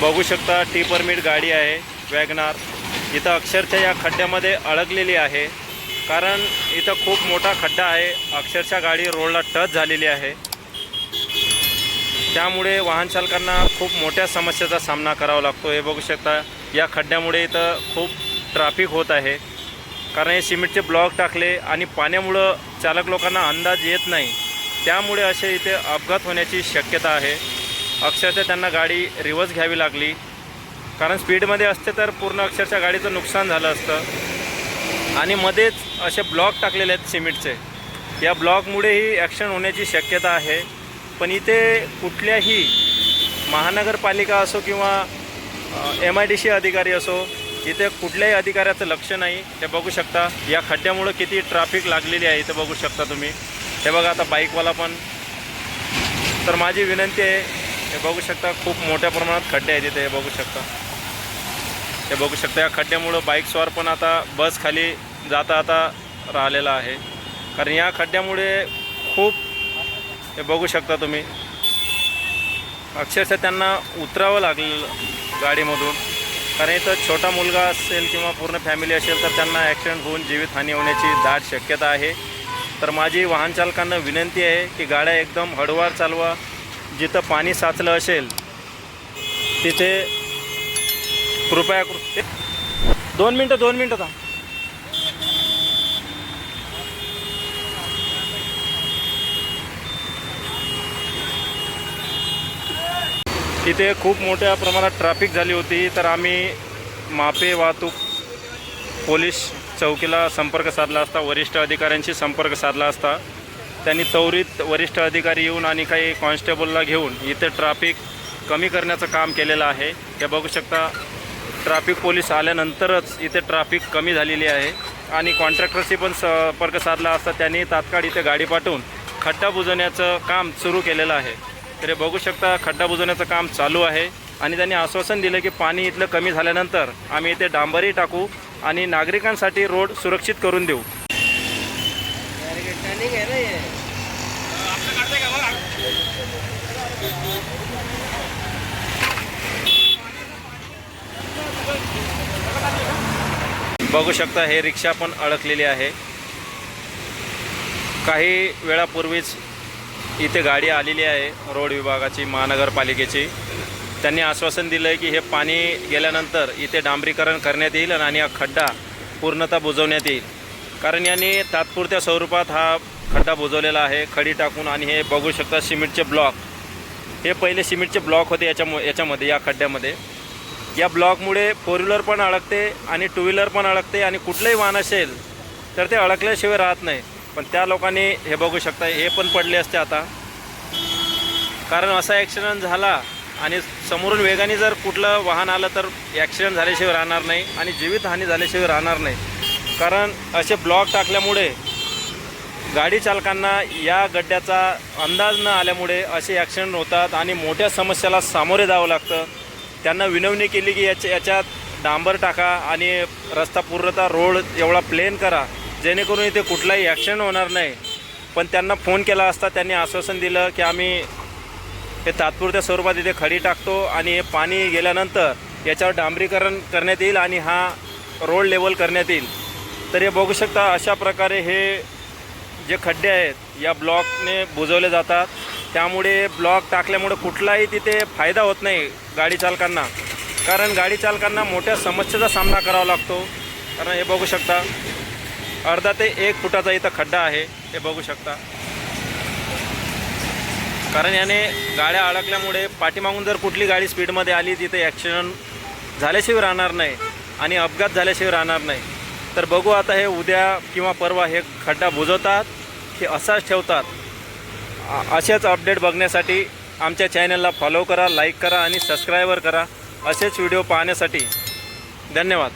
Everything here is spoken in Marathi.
बघू शकता टी परमिट गाडी आहे वॅगनार. इथं अक्षरशः या खड्ड्यामध्ये अडकलेली आहे. कारण इथं खूप मोठा खड्डा आहे अक्षरशः गाडी रोडला टच झालेली आहे. त्यामुळे वाहन चालकांना खूप मोठ्या समस्येचा सामना करावा लागतो. हे बघू शकता या खड्ड्यामुळे इथं खूप ट्रॅफिक होत आहे. कारण हे सिमेंटचे ब्लॉक टाकले आणि पाण्यामुळं चालक लोकांना अंदाज येत नाही. त्यामुळे असे इथे अपघात होण्याची शक्यता आहे. अक्षरशः त्यांना गाडी रिवर्स घ्यावी लागली. कारण स्पीडमध्ये असते तर पूर्ण अक्षरशः गाडीचं नुकसान झालं असतं. आणि मध्येच असे ब्लॉक टाकलेले आहेत सिमेंटचे. या ब्लॉकमुळेही ॲक्शन होण्याची शक्यता आहे. पण इथे कुठल्याही महानगरपालिका असो किंवा एम आय डी सी अधिकारी असो इथे कुठल्याही अधिकाऱ्याचं लक्ष नाही. ते बघू शकता. या खड्ड्यामुळं किती ट्रॅफिक लागलेली आहे इथं बघू शकता तुम्ही. हे बघा आता बाईकवाला पण. तर माझी विनंती आहे हे बघू शकता खूप मोठ्या प्रमाणात खड्डे आहेत इथे हे बघू शकता. हे बघू शकता या खड्ड्यामुळं बाईकस्वार पण आता बस खाली जाता आता राहिलेला आहे. कारण या खड्ड्यामुळे खूप हे बघू शकता तुम्ही. अक्षरशः त्यांना उतरावं लागलं गाडीमधून. कारण इथं छोटा मुलगा असेल किंवा पूर्ण फॅमिली असेल तर त्यांना ॲक्सिडेंट होऊन जीवितहानी होण्याची दाट शक्यता आहे. तर माझी वाहनचालकांना विनंती आहे की गाड्या एकदम हळूवार चालवा. जिथं पाणी साचलं असेल तिथे कृपया कृ दोन मिनटं दोन मिनटं थांब. तिथे खूप मोठ्या प्रमाणात ट्रॅफिक झाली होती तर आम्ही मापे वाहतूक पोलीस चौकीला संपर्क साधला असता वरिष्ठ अधिकाऱ्यांशी संपर्क साधला असता. त्यांनी त्वरित वरिष्ठ अधिकारी येऊन आणि काही कॉन्स्टेबलला घेऊन इथे ट्रॅफिक कमी करण्याचं काम केलेलं आहे. हे बघू शकता ट्रॅफिक पोलीस आल्यानंतरच इथे ट्रॅफिक कमी झालेली आहे. आणि कॉन्ट्रॅक्टरशी पण संपर्क साधला असता त्यांनी तात्काळ इथे गाडी पाठवून खड्डा बुजवण्याचं काम सुरू केलेलं आहे. तर हे बघू शकता खड्डा बुजवण्याचं काम चालू आहे. आणि त्यांनी आश्वासन दिलं की पाणी इथलं कमी झाल्यानंतर आम्ही इथे डांबरही टाकू आणि नागरिकांसाठी रोड सुरक्षित करून देऊ टर्निंग है ना ये बघू शकता हे रिक्षा पण अडकलेली आहे. काही वेळापूर्वीच इथे गाडी आलेली आहे रोड विभागाची महानगरपालिकेची. त्यांनी आश्वासन दिलं आहे की हे पाणी गेल्यानंतर इथे डांबरीकरण करण्यात येईल आणि हा खड्डा पूर्णतः बुजवण्यात येईल. कारण यांनी तात्पुरत्या स्वरूपात हा खड्डा बुजवलेला आहे खडी टाकून आणि हे बघू शकता सिमेंटचे ब्लॉक. हे पहिले सिमेंटचे ब्लॉक होते याच्यामु याच्यामध्ये या खड्ड्यामध्ये. या ब्लॉकमुळे फोर व्हीलर पण अडकते आणि टू व्हीलर पण अडकते आणि कुठलंही वाहन असेल तर ते अडकल्याशिवाय राहत नाही. पण त्या लोकांनी हे बघू शकता हे पण पडले असते आता. कारण असा ॲक्सिडंट झाला आणि समोरून वेगाने जर कुठलं वाहन आलं तर ॲक्सिडंट झाल्याशिवाय राहणार नाही आणि जीवितहानी झाल्याशिवाय राहणार नाही. कारण असे ब्लॉक टाकल्यामुळे गाडी चालकांना या गड्ड्याचा अंदाज न आल्यामुळे असे ॲक्सिडेंट होतात आणि मोठ्या समस्याला सामोरे जावं लागतं. त्यांना विनवणी केली की याच्या याच्यात डांबर टाका आणि रस्ता पूर्णतः रोड एवढा प्लेन करा जेणेकरून इथे कुठलाही ॲक्सिडेंट होणार नाही. पण त्यांना फोन केला असता त्यांनी आश्वासन दिलं की आम्ही हे तात्पुरत्या स्वरूपात इथे खडी टाकतो आणि हे पाणी गेल्यानंतर याच्यावर डांबरीकरण करण्यात येईल आणि हा रोड लेवल करण्यात येईल. तर हे बघू शकता अशा प्रकारे हे जे खड्डे आहेत या ब्लॉकने बुजवले जातात. त्यामुळे ब्लॉक टाकल्यामुळे कुठलाही तिथे फायदा होत नाही गाडी चालकांना. कारण गाडी चालकांना मोठ्या समस्येचा सामना करावा लागतो. कारण हे बघू शकता अर्धा ते एक फुटाचा इथं खड्डा आहे हे बघू शकता. कारण याने गाड्या अडकल्यामुळे पाठीमागून जर कुठली गाडी स्पीडमध्ये आली तिथे ॲक्सिडंट झाल्याशिवाय राहणार नाही आणि अपघात झाल्याशिवाय राहणार नाही. तर बघू आता हे उद्या किंवा परवा हे खड्डा बुजवतात की असाच ठेवतात. असेच अपडेट बघण्यासाठी आमच्या चॅनलला फॉलो करा लाईक करा आणि सबस्क्रायबर करा. असेच व्हिडिओ पाहण्यासाठी धन्यवाद.